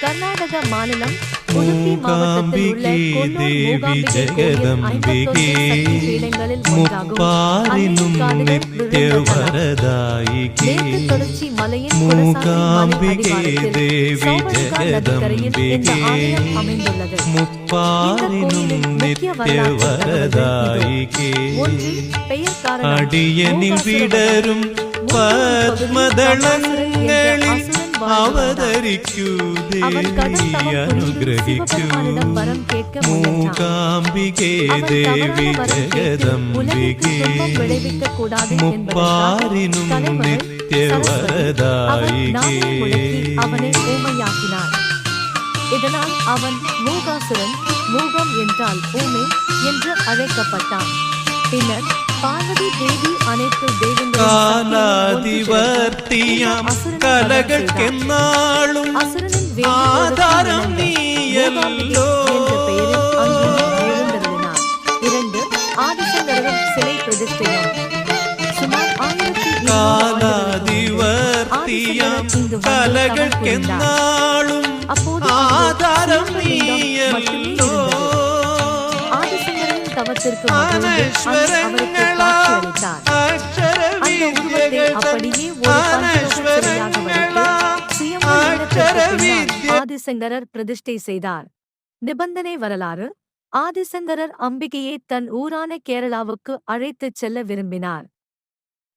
கர்நாடக மாநிலம் உடுப்பி மாவட்டத்தில் உள்ள முப்பாரினும் நித்திய வரதாயிகே. மூகாம்பிகே தேவி ஜெகதம்பிகே. முப்பாரினும் நித்திய வரதாயிகே. அடியனில் விடரும் பத்மதளங்களில் அவதரிக்கൂ அவன் கடும் தேவி தவம் புரிந்து അനുഗ്രഹിക്കൂ சிவபெருமானிடம் வரம் கேட்க முயன்றான் മൂകാംബികേ அவன் ദേവി தவறான வரம் கேட்டு உலகிற்கு ஜெகதம்பிகே துன்பம் விளைவிக்கக் கூடாது മുപ്പാരിനും என்பதற்காக தலைவன் அவன் நாவை முடக்கி നിത്യവരദായികേ அவனை ஊமையாக்கினார் இதனால் அவன் மூகாசுரன் மூகம் என்றால் ஊமை என்று அழைக்கப்பட்டான் பின்னர் பார்வதி தேவி அனைத்து കാലാധിവർത്തിയം കലകൾക്കെന്നാളും ആധാരം നീയല്ലോ കാലാധിവർത്തിയം കലകൾക്കെന്നാളും ആധാരം നീയല്ലോ அப்படியே ஆதிசங்கரர் பிரதிஷ்டை செய்தார். நிபந்தனை வரலாறு ஆதிசங்கரர் அம்பிகையை தன் ஊரான கேரளாவுக்கு அழைத்துச் செல்ல விரும்பினார்.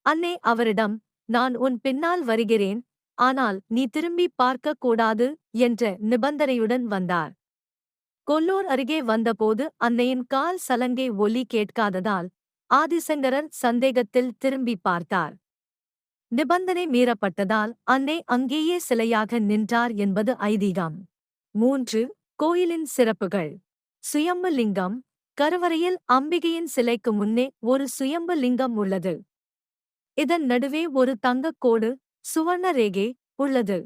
அன்னே அவரிடம் நான் உன் பின்னால் வருகிறேன். ஆனால் நீ திரும்பி பார்க்கக் கூடாது என்ற நிபந்தனையுடன் வந்தார். கொல்லூர் அருகே வந்தபோது அன்னையின் கால் சலங்கை ஒலி கேட்காததால் ஆதிசங்கரர் சந்தேகத்தில் திரும்பி பார்த்தார். நிபந்தனை மீறப்பட்டதால் அன்னை அங்கேயே சிலையாக நின்றார் என்பது ஐதீகம். மூன்று கோயிலின் சிறப்புகள். சுயம்பு லிங்கம் கருவறையில் அம்பிகையின் சிலைக்கு முன்னே ஒரு சுயம்பு லிங்கம் உள்ளது. இதன் நடுவே ஒரு தங்கக் கோடு சுவர்ண ரேகே உள்ளது.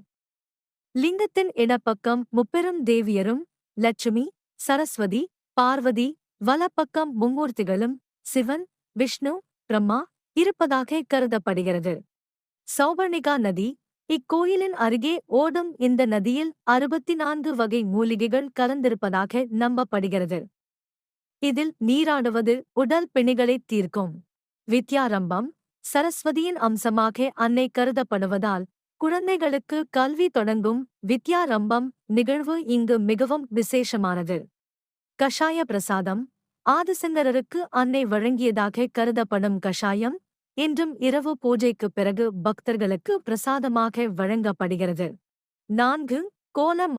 லிங்கத்தின் இடப்பக்கம் முப்பெரும் தேவியரும் லட்சுமி சரஸ்வதி பார்வதி வலப்பக்கம் மும்மூர்த்திகளும் சிவன் விஷ்ணு பிரம்மா இருப்பதாக கருதப்படுகிறது. சௌபர்ணிகா நதி இக்கோயிலின் அருகே ஓடும் இந்த நதியில் அறுபத்தி நான்கு வகை மூலிகைகள் கலந்திருப்பதாக நம்பப்படுகிறது. இதில் நீராடுவது உடல் பிணிகளைத் தீர்க்கும். வித்யாரம்பம் சரஸ்வதியின் அம்சமாக அன்னை கருதப்படுவதால் குழந்தைகளுக்கு கல்வி தொடங்கும் வித்யாரம்பம் நிகழ்வு இங்கு மிகவும் விசேஷமானது. கஷாய பிரசாதம் ஆதிசங்கரருக்கு அன்னை வழங்கியதாக கருதப்படும் கஷாயம் இன்றும் இரவு பூஜைக்குப் பிறகு பக்தர்களுக்கு பிரசாதமாக வழங்கப்படுகிறது. நான்கு கோலம்